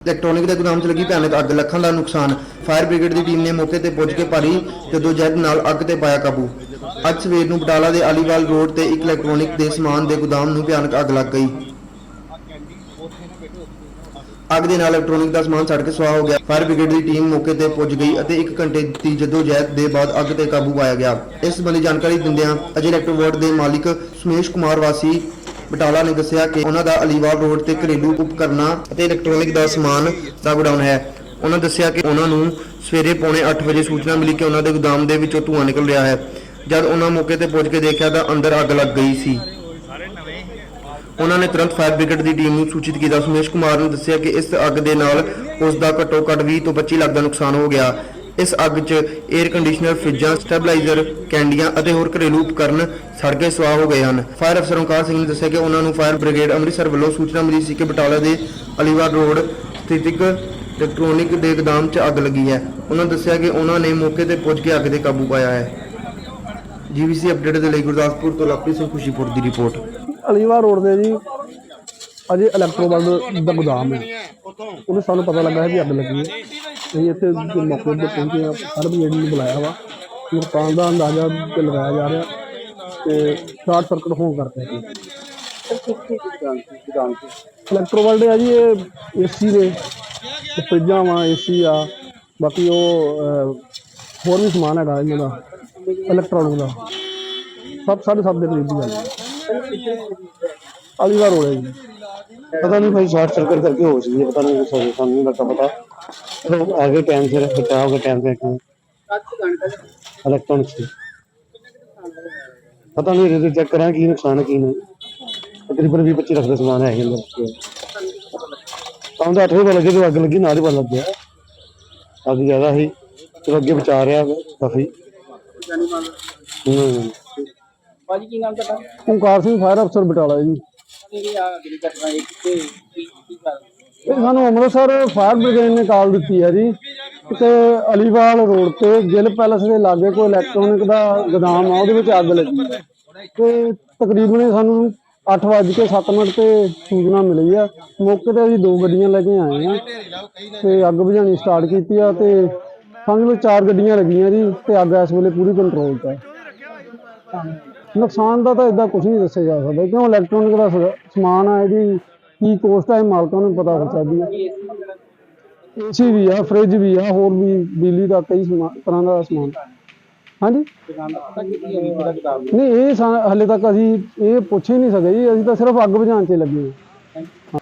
Electronic ਦੇ ਗੋਦਾਮ 'ਚ ਲੱਗੀ ਭਿਆਨਕ ਅੱਗ, ਲੱਖਾਂ ਦਾ ਨੁਕਸਾਨ। ਫਾਇਰ ਬ੍ਰਿਗੇਡ ਦੀ ਟੀਮ ਨੇ ਮੌਕੇ ਤੇ ਪਹੁੰਚ ਕੇ ਭਾਰੀ ਜਦੋਜਹਿਦ ਨਾਲ ਅੱਗ ਤੇ ਪਾਇਆ ਕਾਬੂ। ਅੱਜ ਸਵੇਰ ਨੂੰ ਬਟਾਲਾ ਦੇ ਆਲੀਵਾਲ ਰੋਡ ਤੇ ਇੱਕ ਇਲੈਕਟ੍ਰੋਨਿਕ ਦੇ ਸਮਾਨ ਦੇ ਗੋਦਾਮ ਨੂੰ ਭਿਆਨਕ ਅੱਗ ਲੱਗ ਗਈ। ਅੱਗ ਦੇ ਨਾਲ ਇਲੈਕਟ੍ਰੋਨਿਕ ਦਾ ਸਮਾਨ ਸੜ ਕੇ ਸੁਆਹ ਹੋ ਗਿਆ। ਫਾਇਰ ਬ੍ਰਿਗੇਡ ਦੀ ਟੀਮ ਮੌਕੇ ਤੇ ਪਹੁੰਚ ਗਈ ਅਤੇ 1 ਘੰਟੇ ਦੀ ਜਦੋਜਹਿਦ ਦੇ ਬਾਅਦ ਅੱਗ ਤੇ ਕਾਬੂ ਪਾਇਆ ਗਿਆ। ਇਸ ਸੰਬੰਧੀ ਜਾਣਕਾਰੀ ਦਿੰਦਿਆਂ ਅਜੇ ਇਲੈਕਟ੍ਰੋਵਰਟ ਦੇ ਮਾਲਿਕ ਸੁਮੇਸ਼ ਕੁਮਾਰ ਵਾਸੀ ਬਟਾਲਾ ਨੇ ਦੱਸਿਆ ਕਿ ਉਹਨਾਂ ਦਾ ਅਲੀਵਾਲ ਰੋਡ ਤੇ ਘਰੇਲੂ ਉਪਕਰਨਾਂ ਅਤੇ ਇਲੈਕਟ੍ਰੋਨਿਕ ਦਾ ਸਮਾਨ ਦਾ ਗੋਡਾਊਨ ਹੈ। ਉਹਨਾਂ ਦੱਸਿਆ ਕਿ ਉਹਨਾਂ ਨੂੰ ਸਵੇਰੇ ਪੌਣੇ 8 ਵਜੇ ਸੂਚਨਾ ਮਿਲੀ ਕਿ ਉਹਨਾਂ ਦੇ ਗੋਦਾਮ ਦੇ ਵਿੱਚੋਂ ਧੂੰਆਂ ਨਿਕਲ ਰਿਹਾ ਹੈ। ਜਦ ਉਹਨਾਂ ਮੌਕੇ ਤੇ ਪਹੁੰਚ ਕੇ ਦੇਖਿਆ ਤਾਂ ਅੰਦਰ ਅੱਗ ਲੱਗ ਗਈ ਸੀ। ਉਹਨਾਂ ਨੇ ਤੁਰੰਤ ਫਾਇਰ ਬ੍ਰਿਗੇਡ ਦੀ ਟੀਮ ਨੂੰ ਸੂਚਿਤ ਕੀਤਾ। ਸੁਮੇਸ਼ ਕੁਮਾਰ ਨੂੰ ਦੱਸਿਆ ਕਿ ਇਸ ਅੱਗ ਦੇ ਨਾਲ ਉਸ ਦਾ ਘੱਟੋ ਘੱਟ 20 ਤੋਂ 25 ਲੱਖ ਦਾ ਨੁਕਸਾਨ ਹੋ ਗਿਆ। ਇਸ ਅੱਗ 'ਚ 에ਅਰ ਕੰਡੀਸ਼ਨਰ ਫਰਿੱਜਾਂ ਸਟੈਬਲਾਈਜ਼ਰ ਕੈਂਡੀਆਂ ਅਤੇ ਹੋਰ ਘਰੇਲੂ ਉਪਕਰਨ ਸੜ ਕੇ ਸੁਆਹ ਹੋ ਗਏ ਹਨ। ਫਾਇਰ ਅਫਸਰ ਓਂਕਾਰ ਸਿੰਘ ਨੇ ਦੱਸਿਆ ਕਿ ਉਹਨਾਂ ਨੂੰ ਫਾਇਰ ਬ੍ਰਿਗੇਡ ਅੰਮ੍ਰਿਤਸਰ ਵੱਲੋਂ ਸੂਚਨਾ ਮਿਲੀ ਸੀ ਕਿ ਬਟਾਲਾ ਦੇ ਅਲੀਵਾਲ ਰੋਡ ਸਥਿਤ ਇਲੈਕਟ੍ਰੋਨਿਕ ਦੇ ਗੋਦਾਮ 'ਚ ਅੱਗ ਲੱਗੀ ਹੈ। ਉਹਨਾਂ ਦੱਸਿਆ ਕਿ ਉਹਨਾਂ ਨੇ ਮੌਕੇ ਤੇ ਪਹੁੰਚ ਕੇ ਅੱਗ ਤੇ ਕਾਬੂ ਪਾਇਆ ਹੈ। ਜੀਵੀਸੀ ਅਪਡੇਟ ਦੇ ਲਈ ਗੁਰਦਾਸਪੁਰ ਤੋਂ ਲਵਪ੍ਰੀਤ ਸਿੰਘ ਖੁਸ਼ੀਪੁਰ ਦੀ ਰਿਪੋਰਟ। ਅਲੀਵਾਲ ਰੋਡ ਤੇ ਜੀ ਅਜੇ ਇਲੈਕਟ੍ਰੋਬਲ ਦਾ ਗੋਦਾਮ ਹੈ। ਉਹਨੂੰ ਸਾਨੂੰ ਪਤਾ ਲੱਗਾ ਹੈ ਵੀ ਅੱਗ ਲੱਗੀ ਹੈ। ਅਸੀਂ ਇੱਥੇ ਮੌਕੇ ਤੇ ਪਹੁੰਚੇ ਆ, ਹਰ ਬ੍ਰਿਗੇਡ ਨੂੰ ਬੁਲਾਇਆ ਵਾ। ਨੁਕਸਾਨ ਦਾ ਅੰਦਾਜ਼ਾ ਤੇ ਲਗਾਇਆ ਜਾ ਰਿਹਾ ਤੇ ਸ਼ਾਰਟ ਸਰਕਟ ਹੋਣ ਕਰਕੇ। ਇਲੈਕਟ੍ਰੋਬਲ ਦੇ ਆ ਜੀ, ਇਹ ਏਸੀ ਦੇ ਫਰਿੱਜਾਂ ਵਾ, ਏਸੀ ਆ, ਬਾਕੀ ਉਹ ਹੋਰ ਵੀ ਸਮਾਨ ਹੈਗਾ ਇਹਨਾਂ ਦਾ ਇਲੈਕਟ੍ਰੋਨਿਕ ਦਾ। ਸਭ ਸਾਢੇ ਸੱਤ ਦੇ ਕਰੀਬ ਦੀ ਗੱਲ ਹੈ ਅਲੀਵਾਰ ਹੋ ਜੀ। ਪਤਾ ਨਹੀਂ ਭਾਈ ਸ਼ਾਰਟ ਸਰਕਟ ਕਰਕੇ ਹੋ ਸੀ ਪਤਾ ਨਹੀਂ ਸਾਨੂੰ ਸਾਨੂੰ ਨਹੀਂ ਲੱਗਾ ਪਤਾ। ਫਿਰ ਆਗੇ ਟਾਈਮ ਸਿਰ ਬਚਾਅ ਹੋ ਗਿਆ ਟਾਈਮ ਤੇ ਇਲੈਕਟ੍ਰੋਨਿਕਸ ਦੀ। ਪਤਾ ਨਹੀਂ ਰਿਜ਼ਲਟ ਚੈੱਕ ਕਰਾਂ ਕੀ ਨੁਕਸਾਨ ਹੈ ਕੀ ਨਹੀਂ। ਤਕਰੀਬਨ 20 25 ਲੱਖ ਦਾ ਸਮਾਨ ਹੈ ਅੰਦਰ। ਤਾਂ ਦਾ 8 ਵਜੇ ਲੱਗੇ ਜਦੋਂ ਅੱਗ ਲੱਗੀ ਨਾਲ ਹੀ ਪਤਾ ਲੱਗਿਆ। ਅੱਗ ਜ਼ਿਆਦਾ ਸੀ ਚਲੋ ਅੱਗੇ ਬਚਾ ਰਿਹਾ ਕਾਫੀ। ਭਾਜੀ ਕੀ ਨਾਮ ਤੁਹਾਡਾ? ਓਂਕਾਰ ਸਿੰਘ ਫਾਇਰ ਅਫਸਰ ਬਟਾਲਾ ਜੀ। ਇਹ ਆ ਅਗਲੀ ਘਟਨਾ ਇਹ ਕਿੱਥੇ ਕੀ ਕੀ ਗੱਲ ਇਹ ਸਾਨੂੰ ਅੰਮ੍ਰਿਤਸਰ ਫਾਇਰ ਬ੍ਰਿਗੇਡ ਨੇ ਕਾਲ ਦਿੱਤੀ ਹੈ ਜੀ। ਕਿ ਅਲੀਵਾਲ ਰੋਡ ਤੇ ਗਿੱਲ ਪੈਲਸ ਦੇ ਲਾਗੇ ਕੋਈ ਇਲੈਕਟ੍ਰੋਨਿਕ ਦਾ ਗੋਦਾਮ ਆ, ਉਹਦੇ ਵਿੱਚ ਅੱਗ ਲੱਗੀ। ਹੈ ਤੇ ਤਕਰੀਬਨ ਸਾਨੂੰ 8:07 ਮਿੰਟ ਤੇ ਸੂਚਨਾ ਮਿਲੀ ਆ। ਮੌਕੇ ਤੇ ਅਸੀਂ ਦੋ ਗੱਡੀਆਂ ਲੈ ਕੇ ਆਏ ਆ ਤੇ ਅੱਗ ਬੁਝਾਉਣੀ ਸਟਾਰਟ ਕੀਤੀ ਆ ਤੇ ਸਮਝ ਲਓ ਚਾਰ ਗੱਡੀਆਂ ਲੱਗੀਆਂ ਜੀ ਤੇ ਅੱਗ ਇਸ ਵੇਲੇ ਪੂਰੀ ਕੰਟਰੋਲ 'ਚ ਹੈ ਨੁਕਸਾਨ ਦਾ ਤਾਂ ਇਦਾਂ ਕੁਝ ਨਹੀਂ ਦੱਸਿਆ ਜਾ ਸਕਦਾ, ਕਿਉਂ ਇਲੈਕਟ੍ਰੋਨਿਕ ਦਾ ਸ- ਸਮਾਨ ਆ ਇਹਦੀ ਕੀ ਕੋਸਟ ਹੈ ਇਹ ਮਾਲਕਾਂ ਨੂੰ ਪਤਾ ਹੋ ਸਕਦੀ ਹੈ ਏਸੀ ਵੀ ਆ ਫ੍ਰਿਜ ਵੀ ਆ, ਹੋਰ ਵੀ ਬਿਜਲੀ ਦਾ ਕਈ ਸਮਾ- ਤਰ੍ਹਾਂ ਦਾ ਸਮਾਨ। ਹਾਂਜੀ? ਨਹੀਂ, ਇਹ ਸਾ- ਹਾਲੇ ਤੱਕ ਅਸੀਂ ਇਹ ਪੁੱਛ ਹੀ ਨਹੀਂ ਸਕੇ ਜੀ, ਅਸੀਂ ਤਾਂ ਸਿਰਫ ਅੱਗ ਬੁਝਾਉਣ 'ਚ ਲੱਗੇ ਹਾਂ।